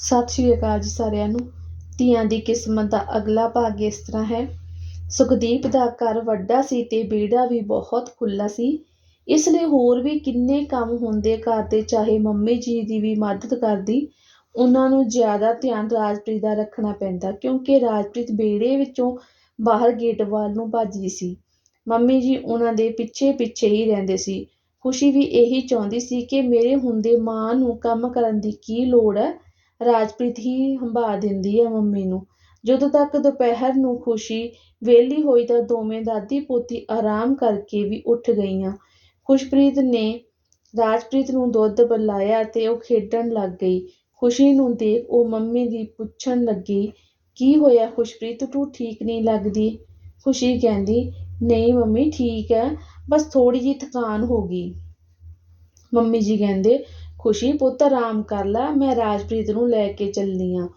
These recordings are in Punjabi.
ਸਤਿ ਸ਼੍ਰੀ ਅਕਾਲ ਜੀ ਸਾਰਿਆਂ ਨੂੰ। ਧੀਆਂ ਦੀ ਕਿਸਮਤ ਦਾ ਅਗਲਾ ਭਾਗ ਇਸ ਤਰ੍ਹਾਂ ਹੈ। ਸੁਖਦੀਪ ਦਾ ਘਰ ਵੱਡਾ ਸੀ ਤੇ ਬੇੜਾ ਵੀ ਬਹੁਤ ਖੁੱਲ੍ਹਾ ਸੀ। ਇਸ ਲਈ ਹੋਰ ਵੀ ਕਿੰਨੇ ਕੰਮ ਹੁੰਦੇ ਘਰ ਦੇ, ਚਾਹੇ ਮੰਮੀ ਜੀ ਦੀ ਵੀ ਮਦਦ ਕਰਦੀ, ਉਹਨਾਂ ਨੂੰ ਜ਼ਿਆਦਾ ਧਿਆਨ ਰਾਜਪ੍ਰੀਤ ਦਾ ਰੱਖਣਾ ਪੈਂਦਾ, ਕਿਉਂਕਿ ਰਾਜਪ੍ਰੀਤ ਵਿਹੜੇ ਵਿੱਚੋਂ ਬਾਹਰ ਗੇਟ ਵੱਲ ਨੂੰ ਭੱਜਦੀ ਸੀ। ਮੰਮੀ ਜੀ ਉਹਨਾਂ ਦੇ ਪਿੱਛੇ ਪਿੱਛੇ ਹੀ ਰਹਿੰਦੇ ਸੀ। ਖੁਸ਼ੀ ਵੀ ਇਹੀ ਚਾਹੁੰਦੀ ਸੀ ਕਿ ਮੇਰੇ ਹੁੰਦੇ ਮਾਂ ਨੂੰ ਕੰਮ ਕਰਨ ਦੀ ਕੀ ਲੋੜ ਹੈ। ਰਾਜਪ੍ਰੀਤ ਹੀ ਹੰਭਾ ਦਿੰਦੀ ਹੈ ਮੰਮੀ ਨੂੰ। ਜਦੋਂ ਤੱਕ ਦੁਪਹਿਰ ਨੂੰ ਖੁਸ਼ੀ ਵਿਹਲੀ ਹੋਈ ਤਾਂ ਦੋਵੇਂ ਦਾਦੀ ਪੋਤੀ ਆਰਾਮ ਕਰਕੇ ਵੀ ਉੱਠ ਗਈਆਂ। ਖੁਸ਼ਪ੍ਰੀਤ ਨੇ ਰਾਜਪ੍ਰੀਤ ਨੂੰ ਦੁੱਧ ਪਿਲਾਇਆ ਅਤੇ ਉਹ ਖੇਡਣ ਲੱਗ ਗਈ। ਖੁਸ਼ੀ ਨੂੰ ਦੇਖ ਉਹ ਮੰਮੀ ਦੀ ਪੁੱਛਣ ਲੱਗੀ, ਕੀ ਹੋਇਆ ਖੁਸ਼ਪ੍ਰੀਤ? ਤੂੰ ਠੀਕ ਨਹੀਂ ਲੱਗਦੀ? ਖੁਸ਼ੀ ਕਹਿੰਦੀ, ਨਹੀਂ ਮੰਮੀ, ਠੀਕ ਹੈ, ਬਸ ਥੋੜ੍ਹੀ ਜਿਹੀ ਥਕਾਨ ਹੋ ਗਈ। ਮੰਮੀ ਜੀ ਕਹਿੰਦੇ ਖੁਸ਼ੀ, ਪੁੱਤ, ਆਰਾਮ ਕਰ ਲੈ, ਮੈਂ ਰਾਜਪ੍ਰੀਤ ਨੂੰ ਲੈ ਕੇ ਚੱਲੀ ਹਾਂ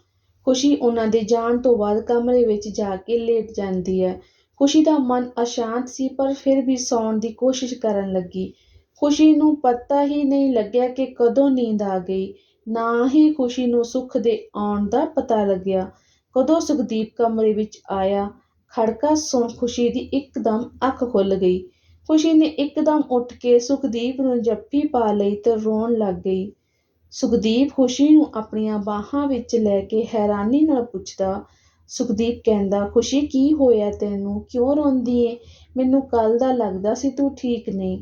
ਖੁਸ਼ੀ ਉਹਨਾਂ ਦੇ ਜਾਣ ਤੋਂ ਬਾਅਦ ਕਮਰੇ ਵਿੱਚ ਜਾ ਕੇ ਲੇਟ ਜਾਂਦੀ ਹੈ। ਖੁਸ਼ੀ ਦਾ ਮਨ ਅਸ਼ਾਂਤ ਸੀ, ਪਰ ਫਿਰ ਵੀ ਸੌਣ ਦੀ ਕੋਸ਼ਿਸ਼ ਕਰਨ ਲੱਗੀ। ਖੁਸ਼ੀ ਨੂੰ ਪਤਾ ਹੀ ਨਹੀਂ ਲੱਗਿਆ ਕਿ ਕਦੋਂ ਨੀਂਦ ਆ ਗਈ। ਨਾ ਹੀ ਖੁਸ਼ੀ ਨੂੰ ਸੁੱਖ ਦੇ ਆਉਣ ਦਾ ਪਤਾ ਲੱਗਿਆ। ਕਦੋਂ ਸੁਖਦੀਪ ਕਮਰੇ ਵਿੱਚ ਆਇਆ, ਖੜਕਾ ਸੁਣ ਖੁਸ਼ੀ ਦੀ ਇੱਕਦਮ ਅੱਖ ਖੁੱਲ ਗਈ। ਖੁਸ਼ੀ ਨੇ ਇੱਕਦਮ ਉੱਠ ਕੇ ਸੁਖਦੀਪ ਨੂੰ ਜੱਫੀ ਪਾ ਲਈ ਤੇ ਰੋਣ ਲੱਗ ਗਈ। ਸੁਖਦੀਪ ਖੁਸ਼ੀ ਨੂੰ ਆਪਣੀਆਂ ਬਾਹਾਂ ਵਿੱਚ ਲੈ ਕੇ ਹੈਰਾਨੀ ਨਾਲ ਪੁੱਛਦਾ, ਸੁਖਦੀਪ ਕਹਿੰਦਾ, ਖੁਸ਼ੀ, ਕੀ ਹੋਇਆ ਤੈਨੂੰ? ਕਿਉਂ ਰੋਂਦੀ ਏ? ਮੈਨੂੰ ਕੱਲ੍ਹ ਦਾ ਲੱਗਦਾ ਸੀ ਤੂੰ ਠੀਕ ਨਹੀਂ।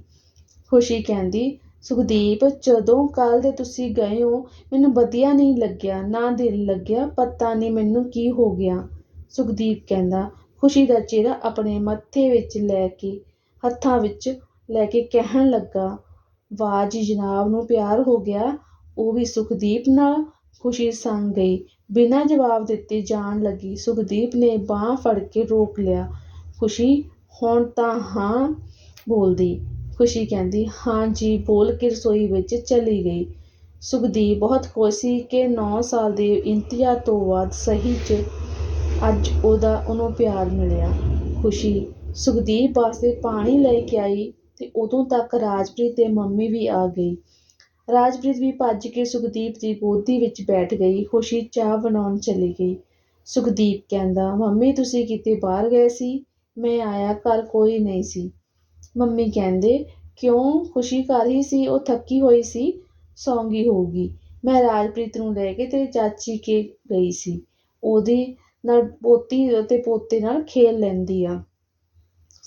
ਖੁਸ਼ੀ ਕਹਿੰਦੀ, ਸੁਖਦੀਪ, ਜਦੋਂ ਕੱਲ੍ਹ ਦੇ ਤੁਸੀਂ ਗਏ ਹੋ, ਮੈਨੂੰ ਵਧੀਆ ਨਹੀਂ ਲੱਗਿਆ, ਨਾ ਦਿਲ ਲੱਗਿਆ, ਪਤਾ ਨਹੀਂ ਮੈਨੂੰ ਕੀ ਹੋ ਗਿਆ। ਸੁਖਦੀਪ ਕਹਿੰਦਾ, ਖੁਸ਼ੀ ਦਾ ਚਿਹਰਾ ਆਪਣੇ ਮੱਥੇ ਵਿੱਚ ਲੈ ਕੇ ਹੱਥਾਂ ਵਿੱਚ ਲੈ ਕੇ ਕਹਿਣ ਲੱਗਾ ਵਾਹ ਜੀ ਜਨਾਬ ਨੂੰ ਪਿਆਰ ਹੋ ਗਿਆ, ਉਹ ਵੀ ਸੁਖਦੀਪ ਨਾਲ ਖੁਸ਼ੀ ਸੰਗ ਗਈ। ਬਿਨਾਂ ਜਵਾਬ ਦਿੱਤੇ ਜਾਣ ਲੱਗੀ, ਸੁਖਦੀਪ ਨੇ ਬਾਹ ਫੜ ਕੇ ਰੋਕ ਲਿਆ। ਖੁਸ਼ੀ, ਹੁਣ ਤਾਂ ਹਾਂ, ਬੋਲਦੀ। ਖੁਸ਼ੀ ਕਹਿੰਦੀ, ਹਾਂ ਜੀ, ਬੋਲ ਕੇ ਰਸੋਈ ਵਿੱਚ ਚਲੀ ਗਈ। ਸੁਖਦੀਪ ਬਹੁਤ ਖੁਸ਼ ਸੀ ਕਿ 9 ਸਾਲ ਦੇ ਇੰਤਜ਼ਾਰ ਤੋਂ ਬਾਅਦ ਸਹੀ 'ਚ ਅੱਜ ਉਹਦਾ ਉਹਨੂੰ ਪਿਆਰ ਮਿਲਿਆ। ਖੁਸ਼ੀ ਸੁਖਦੀਪ ਵਾਸਤੇ ਪਾਣੀ ਲੈ ਕੇ ਆਈ ਅਤੇ ਉਦੋਂ ਤੱਕ ਰਾਜਪ੍ਰੀਤ ਦੇ ਮੰਮੀ ਵੀ ਆ ਗਈ। ਰਾਜਪ੍ਰੀਤ ਵੀ ਭੱਜ ਕੇ ਸੁਖਦੀਪ ਦੀ ਗੋਦੀ ਵਿੱਚ ਬੈਠ ਗਈ, ਖੁਸ਼ੀ ਚਾਹ ਬਣਾਉਣ ਚਲੀ ਗਈ। ਸੁਖਦੀਪ ਕਹਿੰਦਾ, ਮੰਮੀ, ਤੁਸੀਂ ਕਿਤੇ ਬਾਹਰ ਗਏ ਸੀ? ਮੈਂ ਆਇਆ, ਘਰ ਕੋਈ ਨਹੀਂ ਸੀ। ਮੰਮੀ ਕਹਿੰਦੇ, ਕਿਉਂ? ਖੁਸ਼ੀ ਘਰ ਹੀ ਸੀ, ਉਹ ਥੱਕੀ ਹੋਈ ਸੀ, ਸੌਂਗੀ ਹੋਊਗੀ। ਮੈਂ ਰਾਜਪ੍ਰੀਤ ਨੂੰ ਲੈ ਕੇ ਤੇਰੀ ਚਾਚੀ ਕੇ ਗਈ ਸੀ। ਉਹਦੇ ਨਾਲ ਪੋਤੀ ਅਤੇ ਪੋਤੇ ਨਾਲ ਖੇਲ ਲੈਂਦੀ ਆ।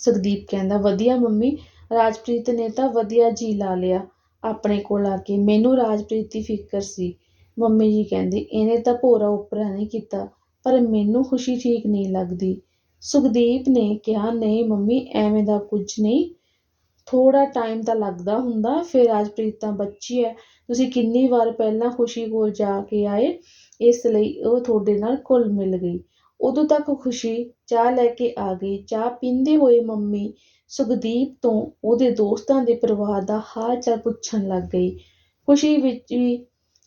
ਸੁਖਦੀਪ ਕਹਿੰਦਾ, ਵਧੀਆ ਮੰਮੀ, ਰਾਜਪ੍ਰੀਤ ਨੇ ਤਾਂ ਵਧੀਆ ਜੀ ਲਾ ਲਿਆ। ਆਪਣੇ ਕੋਲ ਆ ਕੇ ਮੈਨੂੰ ਰਾਜਪ੍ਰੀਤ ਦੀ ਫਿਕਰ ਸੀ। ਮੰਮੀ ਜੀ ਕਹਿੰਦੇ, ਇਹਨੇ ਤਾਂ ਭੋਰਾ ਉਪਰਾ ਨਹੀਂ ਕੀਤਾ, ਪਰ ਮੈਨੂੰ ਖੁਸ਼ੀ ਠੀਕ ਨਹੀਂ ਲੱਗਦੀ। ਸੁਖਦੀਪ ਨੇ ਕਿਹਾ, ਨਹੀਂ ਮੰਮੀ, ਐਵੇਂ ਦਾ ਕੁਝ ਨਹੀਂ। ਥੋੜਾ ਟਾਈਮ ਤਾਂ ਲੱਗਦਾ ਹੁੰਦਾ, ਫਿਰ ਰਾਜਪ੍ਰੀਤ ਤਾਂ ਬੱਚੀ ਹੈ। ਤੁਸੀਂ ਕਿੰਨੀ ਵਾਰ ਪਹਿਲਾਂ ਖੁਸ਼ੀ ਕੋਲ ਜਾ ਕੇ ਆਏ, ਇਸ ਲਈ ਉਹ ਤੁਹਾਡੇ ਨਾਲ ਘੁਲ ਮਿਲ ਗਈ। ਉਦੋਂ ਤੱਕ ਖੁਸ਼ੀ ਚਾਹ ਲੈ ਕੇ ਆ ਗਈ। ਚਾਹ ਪੀਂਦੇ ਹੋਏ ਮੰਮੀ ਸੁਖਦੀਪ ਤੋਂ ਉਹਦੇ ਦੋਸਤਾਂ ਦੇ ਪਰਿਵਾਰ ਦਾ ਹਾਲ ਚਾਲ ਪੁੱਛਣ ਲੱਗ ਗਈ। ਖੁਸ਼ੀ ਵਿੱਚ ਵੀ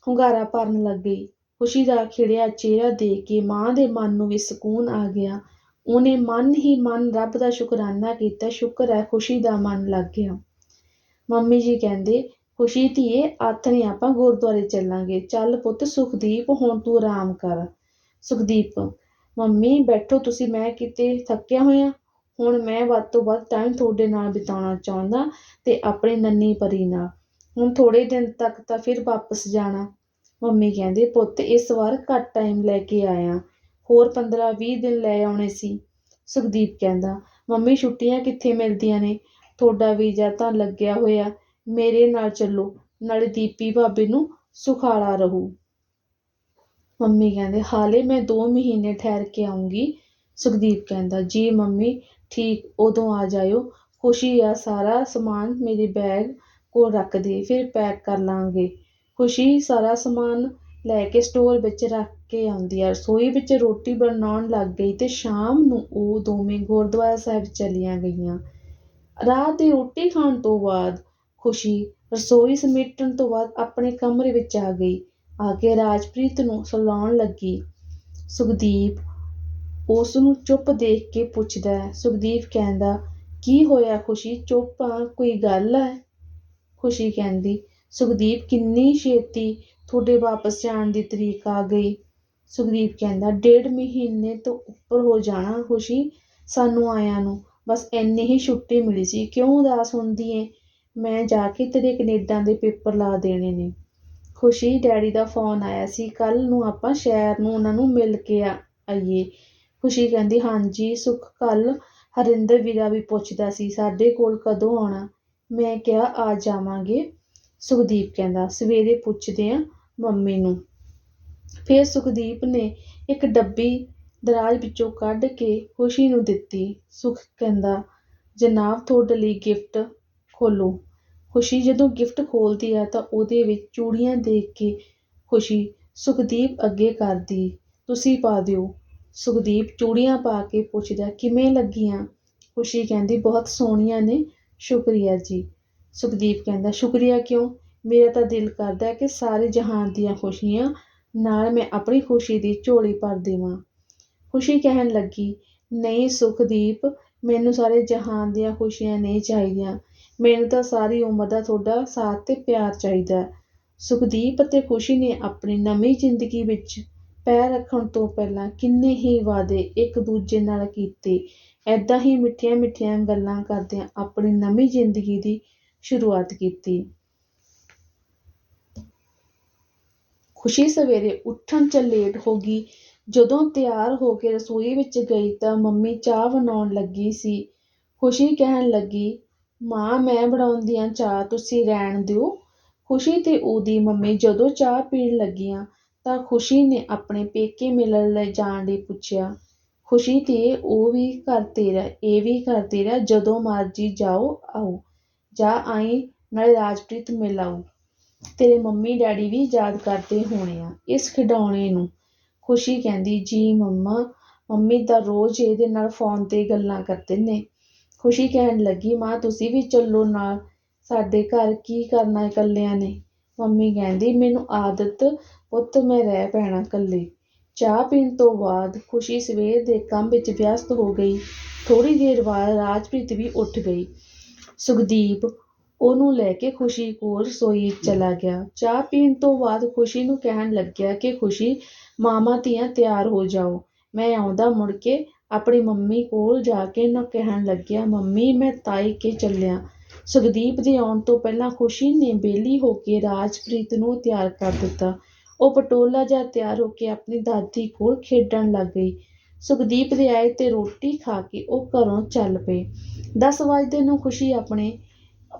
ਹੁੰਗਾਰਾ ਭਰਨ ਲੱਗ ਗਈ। ਖੁਸ਼ੀ ਦਾ ਖਿੜਿਆ ਚਿਹਰਾ ਦੇਖ ਕੇ ਮਾਂ ਦੇ ਮਨ ਨੂੰ ਵੀ ਸਕੂਨ ਆ ਗਿਆ। ਉਹਨੇ ਮਨ ਹੀ ਮਨ ਰੱਬ ਦਾ ਸ਼ੁਕਰਾਨਾ ਕੀਤਾ। ਸ਼ੁਕਰ ਹੈ ਖੁਸ਼ੀ ਦਾ ਮਨ ਲੱਗ ਗਿਆ। ਮੰਮੀ ਜੀ ਕਹਿੰਦੇ, ਖੁਸ਼ੀ ਧੀਏ ਆਥਣੇ ਆਪਾਂ ਗੁਰਦੁਆਰੇ ਚੱਲਾਂਗੇ। ਚੱਲ ਪੁੱਤ ਸੁਖਦੀਪ, ਹੁਣ ਤੂੰ ਆਰਾਮ ਕਰ। ਸੁਖਦੀਪ ਮੰਮੀ, ਬੈਠੋ ਤੁਸੀਂ, ਮੈਂ ਕਿਤੇ ਥੱਕਿਆ ਹੋਇਆ। ਹੁਣ ਮੈਂ ਵੱਧ ਤੋਂ ਵੱਧ ਟਾਈਮ ਤੁਹਾਡੇ ਨਾਲ ਬਿਤਾਉਣਾ ਚਾਹੁੰਦਾ ਤੇ ਆਪਣੇ ਨੰਨੀ ਪਰੀ ਨਾਲ। ਹੁਣ ਥੋੜੇ ਦਿਨ ਤੱਕ ਤਾਂ ਫਿਰ ਵਾਪਸ ਜਾਣਾ। ਮੰਮੀ ਕਹਿੰਦੇ, ਪੁੱਤ, ਇਸ ਵਾਰ ਘੱਟ ਟਾਈਮ ਲੈ ਕੇ ਆਇਆ। ਹੋਰ 15-20 ਦਿਨ ਲੈ ਆਉਣੇ ਸੀ। ਸੁਖਦੀਪ ਕਹਿੰਦਾ, ਮੰਮੀ, ਛੁੱਟੀਆਂ ਕਿੱਥੇ ਮਿਲਦੀਆਂ ਨੇ? ਤੁਹਾਡਾ ਵੀਜ਼ਾ ਤਾਂ ਲੱਗਿਆ ਹੋਇਆ। ਮੇਰੇ ਨਾਲ ਚੱਲੋ, ਨਾਲੇ ਦੀਪੀ ਭਾਬੀ ਨੂੰ ਸੁਖਾਲਾ ਰਹੂ। ਮੰਮੀ ਕਹਿੰਦੇ, ਹਾਲੇ ਮੈਂ ਦੋ ਮਹੀਨੇ ਠਹਿਰ ਕੇ ਆਊਂਗੀ। ਸੁਖਦੀਪ ਕਹਿੰਦਾ, ਜੀ ਮੰਮੀ, ਠੀਕ, ਉਦੋਂ ਆ ਜਾਇਓ। ਖੁਸ਼ੀ ਆ, ਸਾਰਾ ਸਮਾਨ ਮੇਰੇ ਬੈਗ ਕੋਲ ਰੱਖ ਦੇ, ਫਿਰ ਪੈਕ ਕਰ ਲਾਂਗੇ। ਖੁਸ਼ੀ ਸਾਰਾ ਸਮਾਨ ਲੈ ਕੇ ਸਟੋਰ ਵਿੱਚ ਰੱਖ ਕੇ ਆਉਂਦੀ ਆ। ਰਸੋਈ ਵਿੱਚ ਰੋਟੀ ਬਣਾਉਣ ਲੱਗ ਗਈ ਤੇ ਸ਼ਾਮ ਨੂੰ ਉਹ ਦੋਵੇਂ ਗੁਰਦੁਆਰਾ ਸਾਹਿਬ ਚਲੀਆਂ ਗਈਆਂ। ਰਾਤ ਦੀ ਰੋਟੀ ਖਾਣ ਤੋਂ ਬਾਅਦ ਖੁਸ਼ੀ ਰਸੋਈ ਸਮੇਟਣ ਤੋਂ ਬਾਅਦ ਆਪਣੇ ਕਮਰੇ ਵਿੱਚ ਆ ਗਈ। ਆ ਕੇ ਰਾਜਪ੍ਰੀਤ ਨੂੰ ਸੁਲਾਉਣ ਲੱਗੀ। ਸੁਖਦੀਪ ਉਸ ਨੂੰ ਚੁੱਪ ਦੇਖ ਕੇ ਪੁੱਛਦਾ ਹੈ। ਸੁਖਦੀਪ ਕਹਿੰਦਾ, ਕੀ ਹੋਇਆ ਖੁਸ਼ੀ? ਚੁੱਪ ਆ ਕੋਈ ਗੱਲ ਹੈ? ਖੁਸ਼ੀ ਕਹਿੰਦੀ, ਸੁਖਦੀਪ, ਕਿੰਨੀ ਛੇਤੀ ਤੁਹਾਡੇ ਵਾਪਸ ਜਾਣ ਦੀ ਤਰੀਕ ਆ ਗਈ। ਸੁਖਦੀਪ ਕਹਿੰਦਾ, ਡੇਢ ਮਹੀਨੇ ਤੋਂ ਉੱਪਰ ਹੋ ਜਾਣਾ ਖੁਸ਼ੀ, ਸਾਨੂੰ ਆਇਆਂ ਨੂੰ। ਬਸ ਇੰਨੀ ਹੀ ਛੁੱਟੀ ਮਿਲੀ ਸੀ। ਕਿਉਂ ਉਦਾਸ ਹੁੰਦੀ ਏ? ਮੈਂ ਜਾ ਕੇ ਤੇਰੇ ਕੈਨੇਡਾ ਦੇ ਪੇਪਰ ਲਾ ਦੇਣੇ ਨੇ। ਖੁਸ਼ੀ ਡੈਡੀ ਦਾ ਫੋਨ ਆਇਆ ਸੀ, ਕੱਲ੍ਹ ਨੂੰ ਆਪਾਂ ਸ਼ਹਿਰ ਨੂੰ ਉਹਨਾਂ ਨੂੰ ਮਿਲ ਕੇ ਆ ਆਈਏ। ਖੁਸ਼ੀ ਕਹਿੰਦੀ, ਹਾਂਜੀ, ਸੁੱਖ ਕੱਲ੍ਹ ਹਰਿੰਦਰ ਵੀਰਾ ਵੀ ਪੁੱਛਦਾ ਸੀ, ਸਾਡੇ ਕੋਲ ਕਦੋਂ ਆਉਣਾ? ਮੈਂ ਕਿਹਾ, ਆ ਜਾਵਾਂਗੇ। ਸੁਖਦੀਪ ਕਹਿੰਦਾ, ਸਵੇਰੇ ਪੁੱਛਦੇ ਆ ਮੰਮੀ ਨੂੰ। ਫਿਰ ਸੁਖਦੀਪ ਨੇ ਇੱਕ ਡੱਬੀ ਦਰਾਜ ਵਿੱਚੋਂ ਕੱਢ ਕੇ ਖੁਸ਼ੀ ਨੂੰ ਦਿੱਤੀ। ਸੁਖ ਕਹਿੰਦਾ, ਜਨਾਬ, ਤੁਹਾਡੇ ਲਈ ਗਿਫਟ ਖੋਲੋ ਖੁਸ਼ੀ ਜਦੋਂ ਗਿਫਟ ਖੋਲਦੀ ਆ ਤਾਂ ਉਹਦੇ ਵਿੱਚ ਚੂੜੀਆਂ ਦੇਖ ਕੇ ਖੁਸ਼ੀ ਸੁਖਦੀਪ ਅੱਗੇ ਕਰਦੀ, ਤੁਸੀਂ ਪਾ ਦਿਓ। ਸੁਖਦੀਪ ਚੂੜੀਆਂ ਪਾ ਕੇ ਪੁੱਛਦਾ, ਕਿਵੇਂ ਲੱਗੀਆਂ? ਖੁਸ਼ੀ ਕਹਿੰਦੀ, ਬਹੁਤ ਸੋਹਣੀਆਂ ਨੇ, ਸ਼ੁਕਰੀਆ ਜੀ। ਸੁਖਦੀਪ ਕਹਿੰਦਾ, ਸ਼ੁਕਰੀਆ ਕਿਉਂ? ਮੇਰਾ ਤਾਂ ਦਿਲ ਕਰਦਾ ਕਿ ਸਾਰੇ ਜਹਾਨ ਦੀਆਂ ਖੁਸ਼ੀਆਂ ਨਾਲ ਮੈਂ ਆਪਣੀ ਖੁਸ਼ੀ ਦੀ ਝੋਲੀ ਭਰ ਦੇਵਾਂ। ਖੁਸ਼ੀ ਕਹਿਣ ਲੱਗੀ, ਨਹੀਂ ਸੁਖਦੀਪ, ਮੈਨੂੰ ਸਾਰੇ ਜਹਾਨ ਦੀਆਂ ਖੁਸ਼ੀਆਂ ਨਹੀਂ ਚਾਹੀਦੀਆਂ। ਮੈਨੂੰ ਤਾਂ ਸਾਰੀ ਉਮਰ ਦਾ ਤੁਹਾਡਾ ਸਾਥ ਤੇ ਪਿਆਰ ਚਾਹੀਦਾ ਸੁਖਦੀਪ ਅਤੇ ਖੁਸ਼ੀ ਨੇ ਆਪਣੀ ਨਵੀਂ ਜ਼ਿੰਦਗੀ ਵਿੱਚ ਪੈਰ ਰੱਖਣ ਤੋਂ ਪਹਿਲਾਂ ਕਿੰਨੇ ਹੀ ਵਾਅਦੇ ਇੱਕ ਦੂਜੇ ਨਾਲ ਕੀਤੇ। ਐਦਾਂ ਹੀ ਮਿੱਠੀਆਂ ਮਿੱਠੀਆਂ ਗੱਲਾਂ ਕਰਦਿਆਂ ਆਪਣੀ ਨਵੀਂ ਜ਼ਿੰਦਗੀ ਦੀ ਸ਼ੁਰੂਆਤ ਕੀਤੀ। ਖੁਸ਼ੀ ਸਵੇਰੇ ਉੱਠਣ 'ਚ ਲੇਟ ਹੋ ਗਈ। ਜਦੋਂ ਤਿਆਰ ਹੋ ਕੇ ਰਸੋਈ ਵਿੱਚ ਗਈ ਤਾਂ ਮੰਮੀ ਚਾਹ ਬਣਾਉਣ ਲੱਗੀ ਸੀ। ਖੁਸ਼ੀ ਕਹਿਣ ਲੱਗੀ ਮਾਂ, ਮੈਂ ਬਣਾਉਂਦੀ ਹਾਂ ਚਾਹ ਤੁਸੀਂ ਰਹਿਣ ਦਿਓ। ਖੁਸ਼ੀ ਤੇ ਉਹਦੀ ਮੰਮੀ ਜਦੋਂ ਚਾਹ ਪੀਣ ਲੱਗੀਆਂ ਤਾਂ ਖੁਸ਼ੀ ਨੇ ਆਪਣੇ ਪੇਕੇ ਮਿਲਣ ਲਈ ਜਾਣ ਲਈ ਪੁੱਛਿਆ। ਖੁਸ਼ੀ ਤੇ ਉਹ ਵੀ ਘਰ ਤੇਰਾ ਇਹ ਵੀ ਘਰ ਤੇਰਾ ਜਦੋਂ ਮਰਜ਼ੀ ਜਾਓ, ਆਓ। ਜਾ ਆਈ, ਨਾਲੇ ਰਾਜਪ੍ਰੀਤ ਮਿਲ ਆਓ ਤੇਰੇ ਮੰਮੀ ਡੈਡੀ ਵੀ ਯਾਦ ਕਰਦੇ ਹੋਣੇ ਆ, ਇਸ ਖਿਡੌਣੇ ਨੂੰ। ਖੁਸ਼ੀ ਕਹਿੰਦੀ, ਜੀ ਮੰਮਾ, ਮੰਮੀ ਤਾਂ ਰੋਜ਼ ਇਹਦੇ ਨਾਲ ਫੋਨ ਤੇ ਗੱਲਾਂ ਕਰਦੇ ਨੇ। ਖੁਸ਼ੀ ਕਹਿਣ ਲੱਗੀ, ਮਾਂ, ਤੁਸੀਂ ਵੀ ਚੱਲੋ ਨਾਲ। ਸਾਡੇ ਘਰ ਕੀ ਕਰਨਾ ਇਕੱਲਿਆਂ ਨੇ? ਮੰਮੀ ਕਹਿੰਦੀ, ਮੈਨੂੰ ਆਦਤ, ਪੁੱਤ, ਮੈਂ ਰਹਿ ਪੈਣਾ ਇਕੱਲੀ। ਚਾਹ ਪੀਣ ਤੋਂ ਬਾਅਦ ਖੁਸ਼ੀ ਸਵੇਰ ਦੇ ਕੰਮ ਵਿੱਚ ਵਿਅਸਤ ਹੋ ਗਈ। ਥੋੜ੍ਹੀ ਦੇਰ ਬਾਅਦ ਰਾਜਪ੍ਰੀਤ ਵੀ ਉੱਠ ਗਈ। ਸੁਖਦੀਪ ਉਹਨੂੰ ਲੈ ਕੇ ਖੁਸ਼ੀ ਕੋਲ ਰਸੋਈ ਚਲਾ ਗਿਆ। ਚਾਹ ਪੀਣ ਤੋਂ ਬਾਅਦ ਖੁਸ਼ੀ ਨੂੰ ਕਹਿਣ ਲੱਗਿਆ ਕਿ, ਖੁਸ਼ੀ ਮਾਮਾ ਧੀਆਂ ਤਿਆਰ ਹੋ ਜਾਓ। ਮੈਂ ਆਉਂਦਾ ਮੁੜ ਕੇ ਆਪਣੀ ਮੰਮੀ ਕੋਲ ਜਾ ਕੇ ਨਾ ਕਹਿਣ ਲੱਗਿਆ, ਮੰਮੀ, ਮੈਂ ਤਾਈ ਕੇ ਚੱਲਿਆ। ਸੁਖਦੀਪ ਦੇ ਆਉਣ ਤੋਂ ਪਹਿਲਾਂ ਖੁਸ਼ੀ ਨੇ ਬੇਲੀ ਹੋ ਕੇ ਰਾਜਪ੍ਰੀਤ ਨੂੰ ਤਿਆਰ ਕਰ ਦਿੱਤਾ। ਉਹ ਪਟੋਲਾ ਜਿਹਾ ਤਿਆਰ ਹੋ ਕੇ ਆਪਣੀ ਦਾਦੀ ਕੋਲ ਖੇਡਣ ਲੱਗ ਗਈ। ਸੁਖਦੀਪ ਦੇ ਆਏ ਤੇ ਰੋਟੀ ਖਾ ਕੇ ਉਹ ਘਰੋਂ ਚੱਲ ਪਏ। 10 ਵਜੇ ਨੂੰ ਖੁਸ਼ੀ ਆਪਣੇ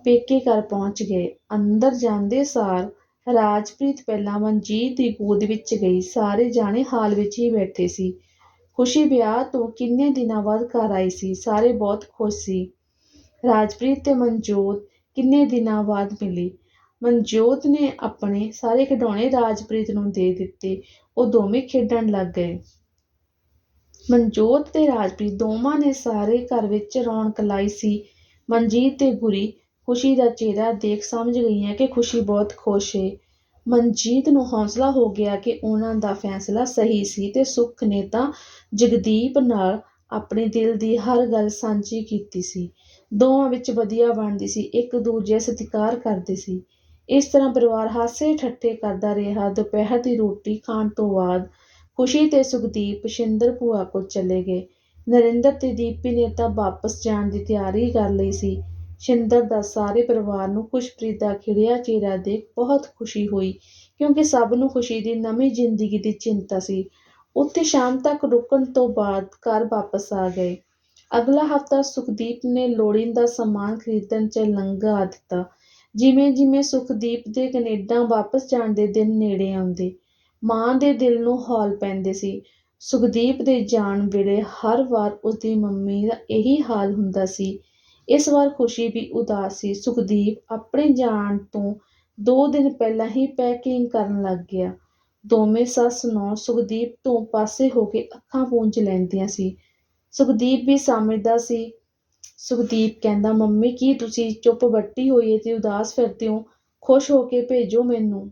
ਪੇਕੇ ਘਰ ਪਹੁੰਚ ਗਏ। ਅੰਦਰ ਜਾਂਦੇ ਸਾਰ ਰਾਜਪ੍ਰੀਤ ਪਹਿਲਾਂ ਮਨਜੀਤ ਦੀ ਗੋਦ ਵਿੱਚ ਗਈ। ਸਾਰੇ ਜਾਣੇ ਹਾਲ ਵਿੱਚ ਹੀ ਬੈਠੇ ਸੀ। ਖੁਸ਼ੀ ਵਿਆਹ ਤੋਂ ਕਿੰਨੇ ਦਿਨਾਂ ਬਾਅਦ ਘਰ ਆਈ ਸੀ, ਸਾਰੇ ਬਹੁਤ ਖੁਸ਼ ਸੀ। ਰਾਜਪ੍ਰੀਤ ਤੇ ਮਨਜੋਤ ਕਿੰਨੇ ਦਿਨਾਂ ਬਾਅਦ ਮਿਲੇ। ਮਨਜੋਤ ਨੇ ਆਪਣੇ ਸਾਰੇ ਖਿਡੌਣੇ ਰਾਜਪ੍ਰੀਤ ਨੂੰ ਦੇ ਦਿੱਤੇ, ਉਹ ਦੋਵੇਂ ਖੇਡਣ ਲੱਗ ਗਏ। ਮਨਜੋਤ ਤੇ ਰਾਜਪ੍ਰੀਤ ਦੋਵਾਂ ਨੇ ਸਾਰੇ ਘਰ ਵਿੱਚ ਰੌਣਕ ਲਾਈ ਸੀ। ਮਨਜੀਤ ਤੇ ਗੁਰੀ ਖੁਸ਼ੀ ਦਾ ਚਿਹਰਾ ਦੇਖ ਸਮਝ ਗਈਆਂ ਕਿ ਖੁਸ਼ੀ ਬਹੁਤ ਖੁਸ਼ ਹੈ ਮਨਜੀਤ ਨੂੰ ਹੌਸਲਾ ਹੋ ਗਿਆ ਕਿ ਉਹਨਾਂ ਦਾ ਫੈਸਲਾ ਸਹੀ ਸੀ ਤੇ ਸੁੱਖ ਨੇ ਤਾਂ ਜਗਦੀਪ ਨਾਲ ਆਪਣੇ ਦਿਲ ਦੀ ਹਰ ਗੱਲ ਸਾਂਝੀ ਕੀਤੀ ਸੀ। ਦੋਵਾਂ ਵਿੱਚ ਵਧੀਆ ਬਣਦੀ ਸੀ, ਇੱਕ ਦੂਜੇ ਸਤਿਕਾਰ ਕਰਦੇ ਸੀ। ਇਸ ਤਰ੍ਹਾਂ ਪਰਿਵਾਰ ਹਾਸੇ ਠੱਠੇ ਕਰਦਾ ਰਿਹਾ। ਦੁਪਹਿਰ ਦੀ ਰੋਟੀ ਖਾਣ ਤੋਂ ਬਾਅਦ ਖੁਸ਼ੀ ਤੇ ਸੁਖਦੀਪ ਸ਼ਿੰਦਰ ਭੂਆ ਕੋਲ ਚਲੇ ਗਏ। ਨਰਿੰਦਰ ਤੇ ਦੀਪੀ ਨੇ ਤਾਂ ਵਾਪਸ ਜਾਣ ਦੀ ਤਿਆਰੀ ਕਰ ਲਈ ਸੀ। ਸ਼ਿੰਦਰ ਦਾ ਸਾਰੇ ਪਰਿਵਾਰ ਨੂੰ ਖੁਸ਼ਪ੍ਰੀਤ ਦਾ ਖਿੜਿਆ ਚਿਹਰਾ ਦੇਖ ਬਹੁਤ ਖੁਸ਼ੀ ਹੋਈ, ਕਿਉਂਕਿ ਸਭ ਨੂੰ ਖੁਸ਼ੀ ਦੀ ਨਵੀਂ ਜ਼ਿੰਦਗੀ ਦੀ ਚਿੰਤਾ ਸੀ। ਉੱਥੇ ਸ਼ਾਮ ਤੱਕ ਰੁਕਣ ਤੋਂ ਬਾਅਦ ਘਰ ਵਾਪਸ ਆ ਗਏ। ਅਗਲਾ ਹਫਤਾ ਸੁਖਦੀਪ ਨੇ ਲੋੜੀਂਦਾ ਸਮਾਨ ਖਰੀਦਣ 'ਚ ਲੰਘਾ ਦਿੱਤਾ। ਜਿਵੇਂ ਜਿਵੇਂ ਸੁਖਦੀਪ ਦੇ ਕੈਨੇਡਾ ਵਾਪਸ ਜਾਣ ਦੇ ਦਿਨ ਨੇੜੇ ਆਉਂਦੇ, ਮਾਂ ਦੇ ਦਿਲ ਨੂੰ ਹੌਲ ਪੈਂਦੇ ਸੀ। ਸੁਖਦੀਪ ਦੇ ਜਾਣ ਵੇਲੇ ਹਰ ਵਾਰ ਉਸਦੀ ਮੰਮੀ ਦਾ ਇਹੀ ਹਾਲ ਹੁੰਦਾ ਸੀ ਇਸ ਵਾਰ ਖੁਸ਼ੀ ਵੀ ਉਦਾਸ ਸੀ। ਸੁਖਦੀਪ ਆਪਣੇ ਜਾਣ ਤੋਂ ਦੋ ਦਿਨ ਪਹਿਲਾਂ ਹੀ ਪੈਕਿੰਗ ਕਰਨ ਲੱਗ ਗਿਆ। ਦੋਵੇਂ ਸੱਸ ਨੂੰ ਸੁਖਦੀਪ ਤੋਂ ਪਾਸੇ ਹੋ ਕੇ ਅੱਖਾਂ ਪੂੰਝ ਲੈਂਦੀਆਂ ਸੀ। ਸੁਖਦੀਪ ਵੀ ਸਮਝਦਾ ਸੀ, ਸੁਖਦੀਪ ਕਹਿੰਦਾ, ਮੰਮੀ, ਕੀ ਤੁਸੀਂ ਚੁੱਪ ਵੱਟੀ ਹੋਈ ਏ ਤੇ ਉਦਾਸ ਫਿਰਦੇ ਹੋ? ਖੁਸ਼ ਹੋ ਕੇ ਭੇਜੋ ਮੈਨੂੰ।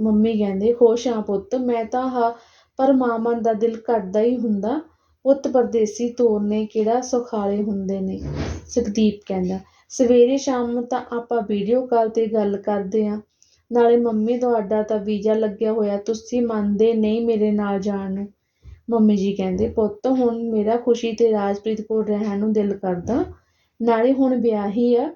ਮੰਮੀ ਕਹਿੰਦੇ, ਖੁਸ਼ ਹਾਂ ਪੁੱਤ, ਮੈਂ ਤਾਂ ਹਾਂ, ਪਰ ਮਾਮਾ ਦਾ ਦਿਲ ਘਟਦਾ ਹੀ ਹੁੰਦਾ। ਪੁੱਤ ਪਰਦੇਸੀ ਤੋਰਨੇ ਕਿਹੜਾ ਸੁਖਾਲੇ ਹੁੰਦੇ ਨੇ? ਸੁਖਦੀਪ ਕਹਿੰਦਾ, ਸਵੇਰੇ ਸ਼ਾਮ ਤਾਂ ਆਪਾਂ ਵੀਡੀਓ ਕਾਲ ਤੇ ਗੱਲ ਕਰਦੇ ਆ। ਨਾਲੇ ਮੰਮੀ ਤੁਹਾਡਾ ਤਾਂ ਵੀਜ਼ਾ ਲੱਗਿਆ ਹੋਇਆ, ਤੁਸੀਂ ਮੰਨਦੇ ਨਹੀਂ ਮੇਰੇ ਨਾਲ ਜਾਣ ਨੂੰ। ਮੰਮੀ ਜੀ ਕਹਿੰਦੇ, ਪੁੱਤ, ਹੁਣ ਮੇਰਾ ਖੁਸ਼ੀ ਤੇ ਰਾਜਪ੍ਰੀਤ ਕੋਲ ਰਹਿਣ ਨੂੰ ਦਿਲ ਕਰਦਾ। ਨਾਲੇ ਹੁਣ ਵਿਆਹ ਹੀ ਆ।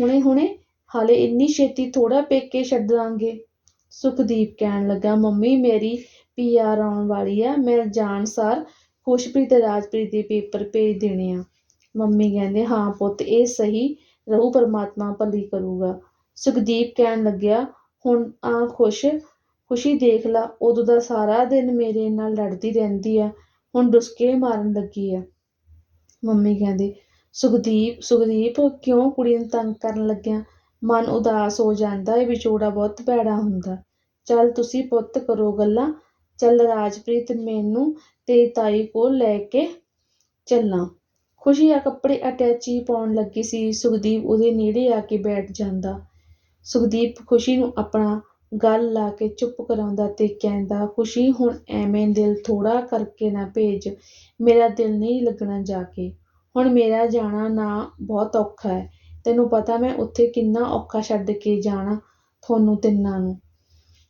ਹੁਣੇ ਹੁਣੇ, ਹਾਲੇ ਇੰਨੀ ਛੇਤੀ ਥੋੜਾ ਪੇਕੇ ਛੱਡਾਂਗੇ ਸੁਖਦੀਪ ਕਹਿਣ ਲੱਗਾ, ਮੰਮੀ ਮੇਰੀ ਪੀਆਰ ਆਉਣ ਵਾਲੀ ਆ, ਮੈਂ ਜਾਣ ਸਾਰ ਖੁਸ਼ਪ੍ਰੀਤ ਰਾਜਪ੍ਰੀਤ ਦੇ ਪੇਪਰ ਭੇਜ ਦੇਣੇ ਆ। ਮੰਮੀ ਕਹਿੰਦੇ, ਹਾਂ ਪੁੱਤ, ਇਹ ਸਹੀ ਰਹੂ, ਪਰਮਾਤਮਾ ਭਲੀ ਕਰੂਗਾ। ਸੁਖਦੀਪ ਕਹਿਣ ਲੱਗਿਆ, ਹੁਣ ਆ ਖੁਸ਼, ਖੁਸ਼ੀ ਦੇਖ ਲਾ, ਉਦੋਂ ਦਾ ਸਾਰਾ ਦਿਨ ਮੇਰੇ ਨਾਲ ਲੜਦੀ ਰਹਿੰਦੀ ਆ, ਹੁਣ ਡੁਸਕੇ ਮਾਰਨ ਲੱਗੀ ਆ। ਮੰਮੀ ਕਹਿੰਦੇ, ਸੁਖਦੀਪ ਸੁਖਦੀਪ, ਕਿਉਂ ਕੁੜੀ ਨੂੰ ਤੰਗ ਕਰਨ ਲੱਗਿਆ? ਮਨ ਉਦਾਸ ਹੋ ਜਾਂਦਾ ਏ, ਵਿਛੋੜਾ ਬਹੁਤ ਭੈੜਾ ਹੁੰਦਾ। ਚੱਲ ਤੁਸੀਂ ਪੁੱਤ ਕਰੋ ਗੱਲਾਂ ਚੱਲ ਰਾਜਪ੍ਰੀਤ ਮੈਨੂੰ ਤੇਰੀ ਤਾਈ ਕੋਲ ਲੈ ਕੇ ਚੱਲਾਂ। ਖੁਸ਼ੀ ਆ ਕੱਪੜੇ ਅਟੈਚੀ ਪਾਉਣ ਲੱਗੀ ਸੀ। ਸੁਖਦੀਪ ਉਹਦੇ ਨੇੜੇ ਆ ਕੇ ਬੈਠ ਜਾਂਦਾ। ਸੁਖਦੀਪ ਖੁਸ਼ੀ ਨੂੰ ਆਪਣਾ ਗੱਲ ਲਾ ਕੇ ਚੁੱਪ ਕਰਾਉਂਦਾ ਤੇ ਕਹਿੰਦਾ, ਖੁਸ਼ੀ, ਹੁਣ ਐਵੇਂ ਦਿਲ ਥੋੜਾ ਕਰਕੇ ਨਾ ਭੇਜ। ਮੇਰਾ ਦਿਲ ਨਹੀਂ ਲੱਗਣਾ ਜਾ ਕੇ। ਹੁਣ ਮੇਰਾ ਜਾਣਾ ਨਾ ਬਹੁਤ ਔਖਾ ਹੈ। ਤੈਨੂੰ ਪਤਾ ਮੈਂ ਉੱਥੇ ਕਿੰਨਾ ਔਖਾ ਛੱਡ ਕੇ ਜਾਣਾ, ਤੁਹਾਨੂੰ ਤਿੰਨਾਂ ਨੂੰ।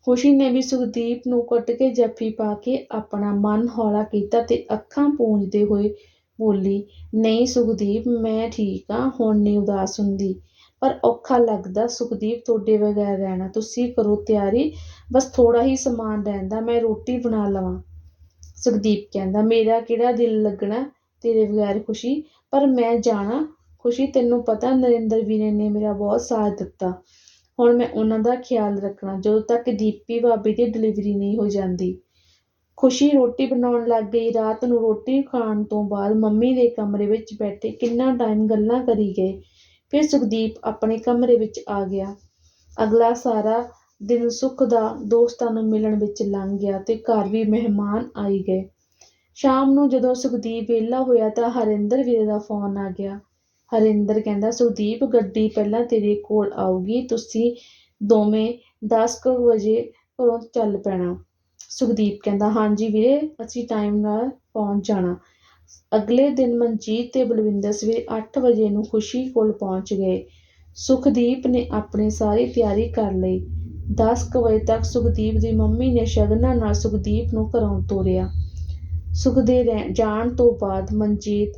ਖੁਸ਼ੀ ਨੇ ਵੀ ਸੁਖਦੀਪ ਨੂੰ ਕੁੱਟ ਕੇ ਜੱਫੀ ਪਾ ਕੇ ਆਪਣਾ ਮਨ ਹੌਲਾ ਕੀਤਾ ਤੇ ਅੱਖਾਂ ਪੂੰਝਦੇ ਹੋਏ ਬੋਲੀ, ਨਹੀਂ ਸੁਖਦੀਪ, ਮੈਂ ਠੀਕ ਆ ਹੁਣ ਨਹੀਂ ਉਦਾਸ ਹੁੰਦੀ। ਪਰ ਔਖਾ ਲੱਗਦਾ, ਸੁਖਦੀਪ ਤੁਹਾਡੇ ਬਗੈਰ ਰਹਿਣਾ। ਤੁਸੀਂ ਕਰੋ ਤਿਆਰੀ, ਬਸ ਥੋੜਾ ਹੀ ਸਮਾਨ ਰਹਿੰਦਾ, ਮੈਂ ਰੋਟੀ ਬਣਾ ਲਵਾਂ। ਸੁਖਦੀਪ ਕਹਿੰਦਾ, ਮੇਰਾ ਕਿਹੜਾ ਦਿਲ ਲੱਗਣਾ ਤੇਰੇ ਬਗੈਰ ਖੁਸ਼ੀ? ਪਰ ਮੈਂ ਜਾਣਾ, ਖੁਸ਼ੀ ਤੈਨੂੰ ਪਤਾ ਨਰਿੰਦਰ ਵੀਰੇ ਨੇ ਮੇਰਾ ਬਹੁਤ ਸਾਥ ਦਿੱਤਾ। ਹੁਣ ਮੈਂ ਉਹਨਾਂ ਦਾ ਖਿਆਲ ਰੱਖਣਾ, ਜਦੋਂ ਤੱਕ ਦੀਪੀ ਭਾਬੀ ਦੀ ਡਿਲੀਵਰੀ ਨਹੀਂ ਹੋ ਜਾਂਦੀ। ਖੁਸ਼ੀ ਰੋਟੀ ਬਣਾਉਣ ਲੱਗ ਗਈ, ਰਾਤ ਨੂੰ ਰੋਟੀ ਖਾਣ ਤੋਂ ਬਾਅਦ ਮੰਮੀ ਦੇ ਕਮਰੇ ਵਿੱਚ ਬੈਠੇ ਕਿੰਨਾ ਟਾਈਮ ਗੱਲਾਂ ਕਰੀ ਗਏ। ਫਿਰ ਸੁਖਦੀਪ ਆਪਣੇ ਕਮਰੇ ਵਿੱਚ ਆ ਗਿਆ। ਅਗਲਾ ਸਾਰਾ ਦਿਨ ਸੁੱਖ ਦਾ, ਦੋਸਤਾਂ ਨੂੰ ਮਿਲਣ ਵਿੱਚ ਲੰਘ ਗਿਆ ਤੇ ਘਰ ਵੀ ਮਹਿਮਾਨ ਆਈ ਗਏ। ਸ਼ਾਮ ਨੂੰ ਜਦੋਂ ਸੁਖਦੀਪ ਵਿਹਲਾ ਹੋਇਆ ਤਾਂ ਹਰਿੰਦਰ ਵੀਰੇ ਦਾ ਫੋਨ ਆ ਗਿਆ। ਹਰਿੰਦਰ ਕਹਿੰਦਾ ਸੁਖਦੀਪ ਗੱਡੀ ਪਹਿਲਾਂ ਤੇਰੇ ਕੋਲ ਆਊਗੀ, ਤੁਸੀਂ ਦੋਵੇਂ 10 ਕੁ ਵਜੇ ਘਰੋਂ ਚੱਲ ਪੈਣਾ। ਸੁਖਦੀਪ ਕਹਿੰਦਾ, ਹਾਂਜੀ ਵੀਰੇ, ਅਸੀਂ ਟਾਈਮ ਨਾਲ ਪਹੁੰਚ ਜਾਣਾ। ਅਗਲੇ ਦਿਨ ਮਨਜੀਤ ਤੇ ਬਲਵਿੰਦਰ ਸਵੇਰ 8 ਵਜੇ ਨੂੰ ਖੁਸ਼ੀ ਕੋਲ ਪਹੁੰਚ ਗਏ। ਸੁਖਦੀਪ ਨੇ ਆਪਣੀ ਸਾਰੀ ਤਿਆਰੀ ਕਰ ਲਈ। 10 ਕੁ ਵਜੇ ਤੱਕ ਸੁਖਦੀਪ ਦੀ ਮੰਮੀ ਨੇ ਸ਼ਗਨਾਂ ਨਾਲ ਸੁਖਦੀਪ ਨੂੰ ਘਰੋਂ ਤੋਰਿਆ। ਸੁਖ ਦੇ ਰਹਿ- ਜਾਣ ਤੋਂ ਬਾਅਦ ਮਨਜੀਤ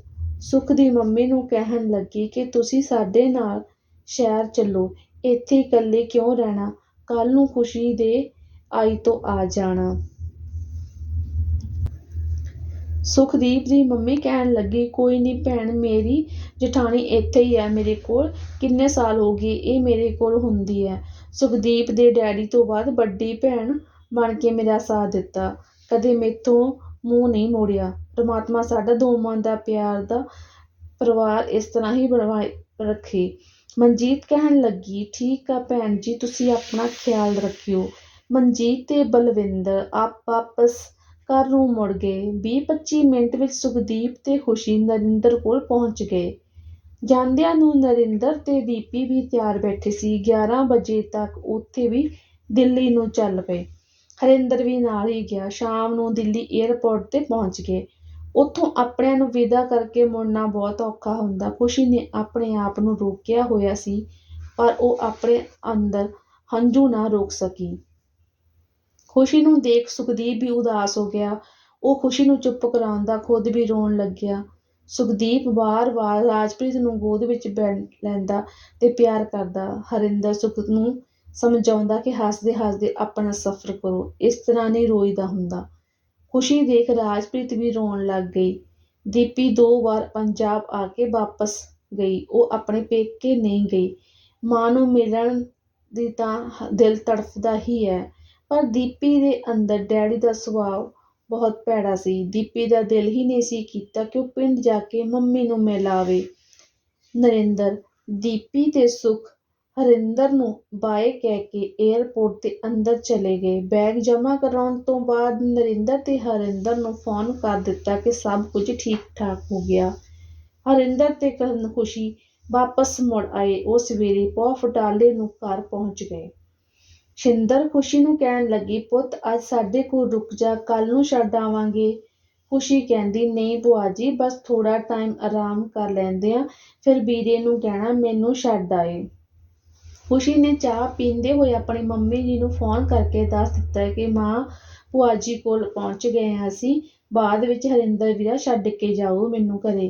ਸੁੱਖ ਦੀ ਮੰਮੀ ਨੂੰ ਕਹਿਣ ਲੱਗੀ ਕਿ ਤੁਸੀਂ ਸਾਡੇ ਨਾਲ ਸ਼ਹਿਰ ਚੱਲੋ, ਇੱਥੇ ਇਕੱਲੇ ਕਿਉਂ ਰਹਿਣਾ? ਕੱਲ੍ਹ ਨੂੰ ਖੁਸ਼ੀ ਦੇ ਆਈ ਤੋਂ ਆ ਜਾਣਾ। ਸੁਖਦੀਪ ਦੀ ਮੰਮੀ ਕਹਿਣ ਲੱਗੀ, ਕੋਈ ਨਹੀਂ ਭੈਣ, ਮੇਰੀ ਜਠਾਣੀ ਇੱਥੇ ਹੀ ਹੈ ਮੇਰੇ ਕੋਲ। ਕਿੰਨੇ ਸਾਲ ਹੋ ਗਏ ਇਹ ਮੇਰੇ ਕੋਲ ਹੁੰਦੀ ਹੈ। ਸੁਖਦੀਪ ਦੇ ਡੈਡੀ ਤੋਂ ਬਾਅਦ ਵੱਡੀ ਭੈਣ ਬਣ ਕੇ ਮੇਰਾ ਸਾਥ ਦਿੱਤਾ। ਕਦੇ ਮੇਥੋਂ ਮੂੰਹ ਨਹੀਂ ਮੋੜਿਆ। ਪਰਮਾਤਮਾ ਸਾਡਾ ਦੋਵਾਂ ਦਾ ਪਿਆਰ ਦਾ ਪਰਿਵਾਰ ਇਸ ਤਰ੍ਹਾਂ ਹੀ ਬਣਵਾਏ ਰੱਖੇ। ਮਨਜੀਤ ਕਹਿਣ ਲੱਗੀ, ਠੀਕ ਆ ਭੈਣ ਜੀ, ਤੁਸੀਂ ਆਪਣਾ ਖਿਆਲ ਰੱਖਿਓ। ਮਨਜੀਤ ਤੇ ਬਲਵਿੰਦਰ ਆਪ ਵਾਪਸ ਘਰ ਨੂੰ ਮੁੜ ਗਏ। 20-25 ਮਿੰਟ ਵਿੱਚ ਸੁਖਦੀਪ ਤੇ ਖੁਸ਼ੀ ਨਰਿੰਦਰ ਕੋਲ ਪਹੁੰਚ ਗਏ। ਜਾਂਦਿਆਂ ਨੂੰ ਨਰਿੰਦਰ ਤੇ ਦੀਪੀ ਵੀ ਤਿਆਰ ਬੈਠੇ ਸੀ। 11 ਵਜੇ ਤੱਕ ਉੱਥੇ ਵੀ ਦਿੱਲੀ ਨੂੰ ਚੱਲ ਪਏ। ਹਰਿੰਦਰ ਵੀ ਨਾਲ ਹੀ ਗਿਆ। ਸ਼ਾਮ ਨੂੰ ਦਿੱਲੀ ਏਅਰਪੋਰਟ ਤੇ ਪਹੁੰਚ ਗਏ। ਉੱਥੋਂ ਆਪਣਿਆਂ ਨੂੰ ਵਿਦਾ ਕਰਕੇ ਮੁੜਨਾ ਬਹੁਤ ਔਖਾ ਹੁੰਦਾ। ਖੁਸ਼ੀ ਨੇ ਆਪਣੇ ਆਪ ਨੂੰ ਰੋਕਿਆ ਹੋਇਆ ਸੀ, ਪਰ ਉਹ ਆਪਣੇ ਅੰਦਰ ਹੰਝੂ ਨਾ ਰੋਕ ਸਕੀ। ਖੁਸ਼ੀ ਨੂੰ ਦੇਖ ਸੁਖਦੀਪ ਵੀ ਉਦਾਸ ਹੋ ਗਿਆ। ਉਹ ਖੁਸ਼ੀ ਨੂੰ ਚੁੱਪ ਕਰਾਉਂਦਾ ਖੁਦ ਵੀ ਰੋਣ ਲੱਗਿਆ। ਸੁਖਦੀਪ ਵਾਰ-ਵਾਰ ਰਾਜਪ੍ਰੀਤ ਨੂੰ ਗੋਦ ਵਿੱਚ ਬੈਠ ਲੈਂਦਾ ਤੇ ਪਿਆਰ ਕਰਦਾ। ਹਰਿੰਦਰ ਸੁਖ ਨੂੰ ਸਮਝਾਉਂਦਾ ਕਿ ਹੱਸਦੇ-ਹੱਸਦੇ ਆਪਣਾ ਸਫ਼ਰ ਕਰੋ। ਇਸ ਤਰ੍ਹਾਂ ਨਹੀਂ ਰੋਈਦਾ ਹੁੰਦਾ। ਖੁਸ਼ੀ ਦੇਖ ਰਾਜਪ੍ਰੀਤ ਵੀ ਰੋਣ ਲੱਗ ਗਈ। ਦੀਪੀ ਦੋ ਵਾਰ ਪੰਜਾਬ ਆ ਕੇ ਵਾਪਸ ਗਈ। ਉਹ ਆਪਣੇ ਪੇਕੇ ਨਹੀਂ ਗਈ। ਮਾਂ ਨੂੰ ਮਿਲਣ ਦੀ ਤਾਂ ਦਿਲ ਤੜਫਦਾ ਹੀ ਹੈ। ਪਰ ਦੀਪੀ ਦੇ ਅੰਦਰ ਡੈਡੀ ਦਾ ਸੁਭਾਅ ਬਹੁਤ ਭੈੜਾ ਸੀ। ਦੀਪੀ ਦਾ ਦਿਲ ਹੀ ਨਹੀਂ ਸੀ ਕੀਤਾ ਕਿ ਉਹ ਪਿੰਡ ਜਾ ਕੇ ਮੰਮੀ ਨੂੰ ਮਿਲਾਵੇ। ਨਰਿੰਦਰ, ਦੀਪੀ ਤੇ ਸੁਖ ਹਰਿੰਦਰ ਨੂੰ ਬਾਏ ਕਹਿ ਕੇ ਏਅਰਪੋਰਟ ਦੇ ਅੰਦਰ ਚਲੇ ਗਏ। ਬੈਗ ਜਮ੍ਹਾਂ ਕਰਾਉਣ ਤੋਂ ਬਾਅਦ ਨਰਿੰਦਰ ਤੇ ਹਰਿੰਦਰ ਨੂੰ ਫੋਨ ਕਰ ਦਿੱਤਾ ਕਿ ਸਭ ਕੁਝ ਠੀਕ ਠਾਕ ਹੋ ਗਿਆ। ਹਰਿੰਦਰ ਤੇ ਕਰਨ ਖੁਸ਼ੀ ਵਾਪਸ ਮੁੜ ਆਏ। ਉਹ ਸਵੇਰੇ ਪੌ ਫਟਾਲੇ ਨੂੰ ਘਰ ਪਹੁੰਚ ਗਏ। ਸ਼ਿੰਦਰ ਖੁਸ਼ੀ ਨੂੰ ਕਹਿਣ ਲੱਗੀ, ਪੁੱਤ, ਅੱਜ ਸਾਡੇ ਕੋਲ ਰੁਕ ਜਾ, ਕੱਲ੍ਹ ਨੂੰ ਛੱਡ ਆਵਾਂਗੇ। ਖੁਸ਼ੀ ਕਹਿੰਦੀ, ਨਹੀਂ ਭੂਆ ਜੀ, ਬਸ ਥੋੜ੍ਹਾ ਟਾਈਮ ਆਰਾਮ ਕਰ ਲੈਂਦੇ ਆ। ਫਿਰ ਵੀਰੇ ਨੂੰ ਕਹਿਣਾ, ਮੈਨੂੰ ਛੱਡ ਆਏ। ਖੁਸ਼ੀ ਨੇ ਚਾਹ ਪੀਂਦੇ ਹੋਏ ਆਪਣੀ ਮੰਮੀ ਜੀ ਨੂੰ ਫੋਨ ਕਰਕੇ ਦੱਸ ਦਿੱਤਾ ਕਿ ਮਾਂ, ਭੂਆ ਜੀ ਕੋਲ ਪਹੁੰਚ ਗਏ ਹਾਂ ਅਸੀਂ, ਬਾਅਦ ਵਿੱਚ ਹਰਿੰਦਰ ਵੀਰਾ ਛੱਡ ਕੇ ਜਾਓ ਮੈਨੂੰ ਘਰੇ।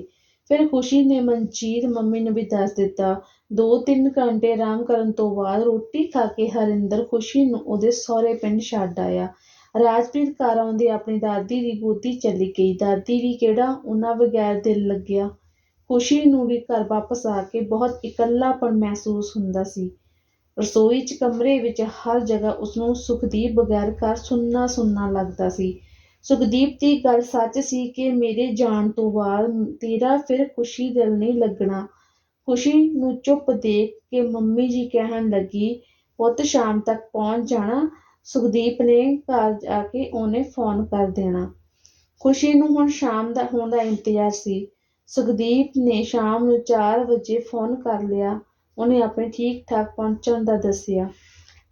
ਫਿਰ ਖੁਸ਼ੀ ਨੇ ਮਨਜੀਤ ਮੰਮੀ ਨੂੰ ਵੀ ਦੱਸ ਦਿੱਤਾ। ਦੋ ਤਿੰਨ ਘੰਟੇ ਆਰਾਮ ਕਰਨ ਤੋਂ ਬਾਅਦ ਰੋਟੀ ਖਾ ਕੇ ਹਰਿੰਦਰ ਖੁਸ਼ੀ ਨੂੰ ਉਹਦੇ ਸਹੁਰੇ ਪਿੰਡ ਛੱਡ ਆਇਆ। ਰਾਜਪ੍ਰੀਤ ਘਰ ਆਉਂਦੇ ਆਪਣੀ ਦਾਦੀ ਦੀ ਗੋਦੀ ਚਲੀ ਗਈ। ਦਾਦੀ ਵੀ ਕਿਹੜਾ ਉਹਨਾਂ ਬਗੈਰ ਦਿਲ ਲੱਗਿਆ। ਖੁਸ਼ੀ ਨੂੰ ਵੀ ਘਰ ਵਾਪਸ ਆ ਕੇ ਬਹੁਤ ਇਕੱਲਾਪਣ ਮਹਿਸੂਸ ਹੁੰਦਾ ਸੀ। ਰਸੋਈ 'ਚ ਕਮਰੇ ਵਿੱਚ ਹਰ ਜਗ੍ਹਾ ਉਸਨੂੰ ਸੁਖਦੀਪ ਬਗੈਰ ਘਰ ਸੁੰਨਾ ਸੁੰਨਾ ਲੱਗਦਾ ਸੀ। ਸੁਖਦੀਪ ਦੀ ਗੱਲ ਸੱਚ ਸੀ ਕਿ ਮੇਰੇ ਜਾਣ ਤੋਂ ਬਾਅਦ ਤੇਰਾ ਫਿਰ ਖੁਸ਼ੀ ਦਿਲ ਨਹੀਂ ਲੱਗਣਾ। ਖੁਸ਼ੀ ਨੂੰ ਚੁੱਪ ਦੇਖ ਕੇ ਮੰਮੀ ਜੀ ਕਹਿਣ ਲੱਗੀ, ਪੁੱਤ, ਸ਼ਾਮ ਤੱਕ ਪਹੁੰਚ ਜਾਣਾ। ਸੁਖਦੀਪ ਨੇ ਘਰ ਜਾ ਕੇ ਉਹਨੇ ਫੋਨ ਕਰ ਦੇਣਾ। ਖੁਸ਼ੀ ਨੂੰ ਹੁਣ ਸ਼ਾਮ ਦਾ ਹੋਣ ਦਾ ਇੰਤਜ਼ਾਰ ਸੀ। ਸੁਖਦੀਪ ਨੇ ਸ਼ਾਮ ਨੂੰ 4 ਵਜੇ ਫੋਨ ਕਰ ਲਿਆ। ਉਹਨੇ ਆਪਣੇ ਠੀਕ ਠਾਕ ਪਹੁੰਚਣ ਦਾ ਦੱਸਿਆ।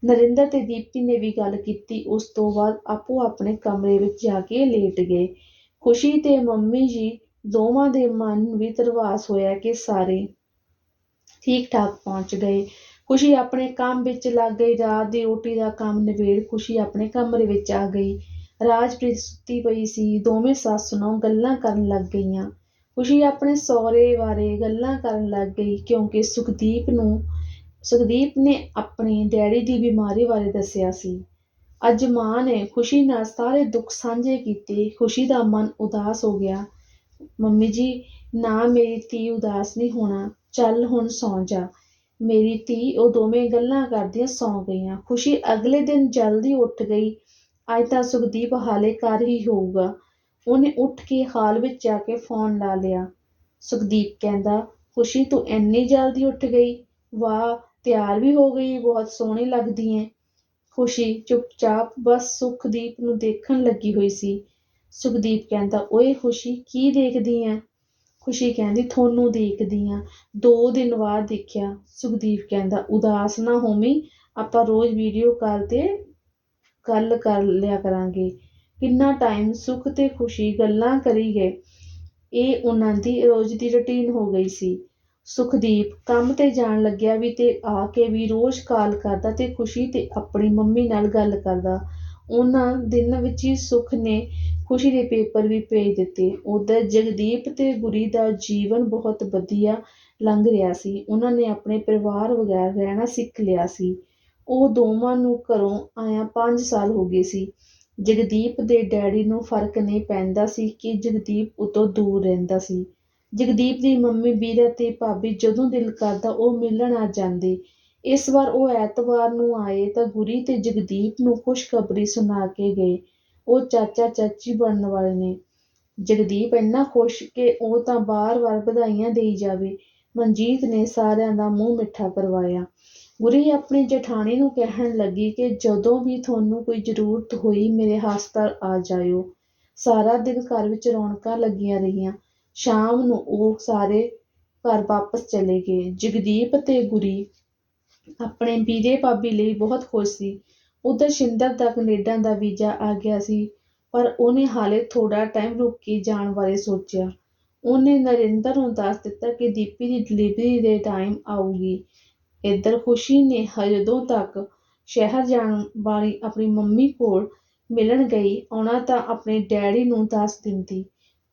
ਨਰਿੰਦਰ ਤੇ ਦੀਪਤੀ ਨੇ ਵੀ ਗੱਲ ਕੀਤੀ। ਉਸ ਤੋਂ ਬਾਅਦ ਆਪੋ ਆਪਣੇ ਕਮਰੇ ਵਿੱਚ ਜਾ ਕੇ ਲੇਟ ਗਏ। ਖੁਸ਼ੀ ਤੇ ਮੰਮੀ ਜੀ ਦੋਵਾਂ ਦੇ ਮਨ ਵੀ ਧਰਵਾਸ ਹੋਇਆ ਕਿ ਸਾਰੇ ਠੀਕ ਠਾਕ ਪਹੁੰਚ ਗਏ। ਖੁਸ਼ੀ ਆਪਣੇ ਕੰਮ ਵਿੱਚ ਲੱਗ ਗਈ। ਰਾਤ ਦੀ ਰੋਟੀ ਦਾ ਕੰਮ ਨਿਬੇੜ ਖੁਸ਼ੀ ਆਪਣੇ ਕਮਰੇ ਵਿੱਚ ਆ ਗਈ। ਰਾਜਪ੍ਰੀਤ ਸੁੱਤੀ ਪਈ ਸੀ। ਦੋਵੇਂ ਸੱਸ ਨੂੰ ਗੱਲਾਂ ਕਰਨ ਲੱਗ ਗਈਆਂ। ਖੁਸ਼ੀ ਆਪਣੇ ਸਹੁਰੇ ਬਾਰੇ ਗੱਲਾਂ ਕਰਨ ਲੱਗ ਗਈ, ਕਿਉਂਕਿ ਸੁਖਦੀਪ ਨੂੰ, ਸੁਖਦੀਪ ਨੇ ਆਪਣੇ ਡੈਡੀ ਦੀ ਬਿਮਾਰੀ ਬਾਰੇ ਦੱਸਿਆ ਸੀ। ਅੱਜ ਮਾਂ ਨੇ ਖੁਸ਼ੀ ਨਾਲ ਸਾਰੇ ਦੁੱਖ ਸਾਂਝੇ ਕੀਤੇ, ਖੁਸ਼ੀ ਦਾ ਮਨ ਉਦਾਸ ਹੋ ਗਿਆ। ਮੰਮੀ ਜੀ, ਨਾ ਮੇਰੀ ਧੀ ਉਦਾਸ ਨਹੀਂ ਹੋਣਾ, ਚੱਲ ਹੁਣ ਸੌਂ ਜਾ। ਮੇਰੀ ਧੀ, ਉਹ ਦੋਵੇਂ ਗੱਲਾਂ ਕਰਦੀਆਂ ਸੌਂ ਗਈਆਂ। ਖੁਸ਼ੀ ਅਗਲੇ ਦਿਨ ਜਲਦੀ ਉੱਠ ਗਈ। ਅੱਜ ਤਾਂ ਸੁਖਦੀਪ ਹਾਲੇ ਘਰ ਹੀ ਹੋਊਗਾ। ਉਹਨੇ ਉੱਠ ਕੇ ਹਾਲ ਵਿੱਚ ਜਾ ਕੇ ਫੋਨ ਲਾ ਲਿਆ। ਸੁਖਦੀਪ ਕਹਿੰਦਾ, ਖੁਸ਼ੀ, ਤੂੰ ਇੰਨੀ ਜਲਦੀ ਉੱਠ ਗਈ? ਵਾਹ, ਤਿਆਰ ਵੀ ਹੋ ਗਈ, ਬਹੁਤ ਸੋਹਣੀ ਲੱਗਦੀ ਐ ਖੁਸ਼ੀ ਚੁੱਪਚਾਪ ਬਸ ਸੁਖਦੀਪ ਨੂੰ ਦੇਖਣ ਲੱਗੀ ਹੋਈ ਸੀ। ਸੁਖਦੀਪ ਕਹਿੰਦਾ, ਓਏ ਖੁਸ਼ੀ, ਕੀ ਦੇਖਦੀ ਐ ਖੁਸ਼ੀ ਕਹਿੰਦੀ ਤੁਹਾਨੂੰ ਦੇਖਦੀ ਆ। ਦੋ ਦਿਨ ਬਾਅਦ ਦੇਖਿਆ, ਸੁਖਦੀਪ ਕਹਿੰਦਾ, ਉਦਾਸ ਨਾ ਹੋਵੀਂ, ਆਪਾਂ ਰੋਜ਼ ਵੀਡੀਓ ਕਾਲ ਤੇ ਗੱਲ ਕਰ ਲਿਆ ਕਰਾਂਗੇ। ਕਿੰਨਾ ਟਾਈਮ ਸੁੱਖ ਤੇ ਖੁਸ਼ੀ ਗੱਲਾਂ ਕਰੀ ਗਏ। ਇਹ ਉਹਨਾਂ ਦੀ ਰੋਜ਼ ਦੀ ਰੁਟੀਨ ਹੋ ਗਈ ਸੀ। ਸੁਖਦੀਪ ਕੰਮ ਤੇ ਜਾਣ ਲੱਗਿਆ ਵੀ ਤੇ ਆ ਕੇ ਵੀ ਰੋਜ਼ ਕਾਲ ਕਰਦਾ ਤੇ ਖੁਸ਼ੀ ਤੇ ਆਪਣੀ ਮੰਮੀ ਨਾਲ ਗੱਲ ਕਰਦਾ। ਉਹਨਾਂ ਦਿਨਾਂ ਵਿੱਚ ਹੀ ਸੁਖ ਨੇ ਖੁਸ਼ੀ ਦੇ ਪੇਪਰ ਵੀ ਭੇਜ ਦਿੱਤੇ। ਉਧਰ ਜਗਦੀਪ ਤੇ ਗੁਰੀ ਦਾ ਜੀਵਨ ਬਹੁਤ ਵਧੀਆ ਲੰਘ ਰਿਹਾ ਸੀ। ਉਹਨਾਂ ਨੇ ਆਪਣੇ ਪਰਿਵਾਰ ਵਗੈਰ ਰਹਿਣਾ ਸਿੱਖ ਲਿਆ ਸੀ। ਉਹ ਦੋਵਾਂ ਨੂੰ ਘਰੋਂ ਆਇਆ 5 ਸਾਲ ਹੋ ਗਏ ਸੀ। ਜਗਦੀਪ ਦੇ ਡੈਡੀ ਨੂੰ ਫ਼ਰਕ ਨਹੀਂ ਪੈਂਦਾ ਸੀ ਕਿ ਜਗਦੀਪ ਉਤੋਂ ਦੂਰ ਰਹਿੰਦਾ ਸੀ। ਜਗਦੀਪ ਦੀ ਮੰਮੀ ਵੀਰਾ ਤੇ ਭਾਬੀ ਜਦੋਂ ਦਿਲ ਕਰਦਾ ਉਹ ਮਿਲਣ ਆ ਜਾਂਦੇ। ਇਸ ਵਾਰ ਉਹ ਐਤਵਾਰ ਨੂੰ ਆਏ ਤਾਂ ਗੁਰੀ ਤੇ ਜਗਦੀਪ ਨੂੰ ਖੁਸ਼ਖਬਰੀ ਸੁਣਾ ਕੇ ਗਏ। ਉਹ ਚਾਚਾ ਚਾਚੀ ਬਣਨ ਵਾਲੇ ਨੇ। ਜਗਦੀਪ ਇੰਨਾ ਖੁਸ਼ ਕਿ ਉਹ ਤਾਂ ਵਾਰ ਵਾਰ ਵਧਾਈਆਂ ਦੇਈ ਜਾਵੇ। ਮਨਜੀਤ ਨੇ ਸਾਰਿਆਂ ਦਾ ਮੂੰਹ ਮਿੱਠਾ ਕਰਵਾਇਆ। ਗੁਰੀ ਆਪਣੀ ਜਠਾਣੀ ਨੂੰ ਕਹਿਣ ਲੱਗੀ ਕਿ ਜਦੋਂ ਵੀ ਤੁਹਾਨੂੰ ਕੋਈ ਜ਼ਰੂਰਤ ਹੋਈ ਮੇਰੇ ਹਸਪਤਾਲ ਆ ਜਾਇਓ। ਸਾਰਾ ਦਿਨ ਘਰ ਵਿੱਚ ਰੌਣਕਾਂ ਲੱਗੀਆਂ ਰਹੀਆਂ। ਸ਼ਾਮ ਨੂੰ ਉਹ ਸਾਰੇ ਘਰ ਵਾਪਸ ਚਲੇ ਗਏ। ਜਗਦੀਪ ਤੇ ਗੁਰੀ ਆਪਣੇ ਵੀਰੇ ਭਾਬੀ ਲਈ ਬਹੁਤ ਖੁਸ਼ ਸੀ। ਉਧਰ ਸ਼ਿੰਦਰ ਦਾ ਕੈਨੇਡਾ ਦਾ ਵੀਜ਼ਾ ਆ ਗਿਆ ਸੀ, ਪਰ ਉਹਨੇ ਹਾਲੇ ਥੋੜਾ ਟਾਈਮ ਰੁਕ ਕੇ ਜਾਣ ਬਾਰੇ ਸੋਚਿਆ। ਉਹਨੇ ਨਰਿੰਦਰ ਨੂੰ ਦੱਸ ਦਿੱਤਾ ਕਿ ਦੀਪੀ ਦੀ ਡਿਲੀਵਰੀ ਦੇ ਟਾਈਮ ਆਊਗੀ। ਇੱਧਰ ਖੁਸ਼ੀ ਨੇ ਜਦੋਂ ਤੱਕ ਸ਼ਹਿਰ ਜਾਣ ਵਾਲੀ ਆਪਣੀ ਮੰਮੀ ਕੋਲ ਮਿਲਣ ਗਈ ਆਉਣਾ ਤਾਂ ਆਪਣੇ ਡੈਡੀ ਨੂੰ ਦੱਸ ਦਿੰਦੀ,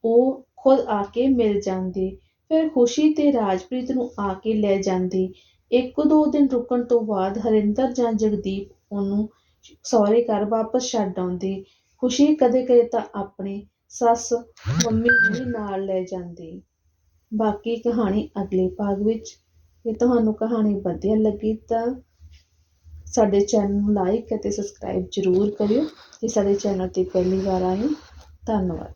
ਉਹ ਖੁਦ ਆ ਕੇ ਮਿਲ ਜਾਂਦੇ। ਫਿਰ ਖੁਸ਼ੀ ਤੇ ਰਾਜਪ੍ਰੀਤ ਨੂੰ ਆ ਕੇ ਲੈ ਜਾਂਦੀ। ਇੱਕ ਦੋ ਦਿਨ ਰੁਕਣ ਤੋਂ ਬਾਅਦ ਹਰਿੰਦਰ ਜਾਂ ਜਗਦੀਪ ਉਹਨੂੰ ਸਹੁਰੇ ਘਰ ਵਾਪਸ ਛੱਡ ਆਉਂਦੇ। ਖੁਸ਼ੀ ਕਦੇ ਕਦੇ ਤਾਂ ਆਪਣੇ ਸੱਸ ਮੰਮੀ ਨੂੰ ਵੀ ਨਾਲ ਲੈ ਜਾਂਦੀ। ਬਾਕੀ ਕਹਾਣੀ ਅਗਲੇ ਭਾਗ ਵਿੱਚ। ਜੇ ਤੁਹਾਨੂੰ ਕਹਾਣੀ ਵਧੀਆ ਲੱਗੀ ਤਾਂ ਸਾਡੇ ਚੈਨਲ ਨੂੰ ਲਾਈਕ ਅਤੇ ਸਬਸਕ੍ਰਾਈਬ ਜ਼ਰੂਰ ਕਰਿਓ ਜੇ ਸਾਡੇ ਚੈਨਲ ਤੇ ਪਹਿਲੀ ਵਾਰ ਆਏ ਧੰਨਵਾਦ।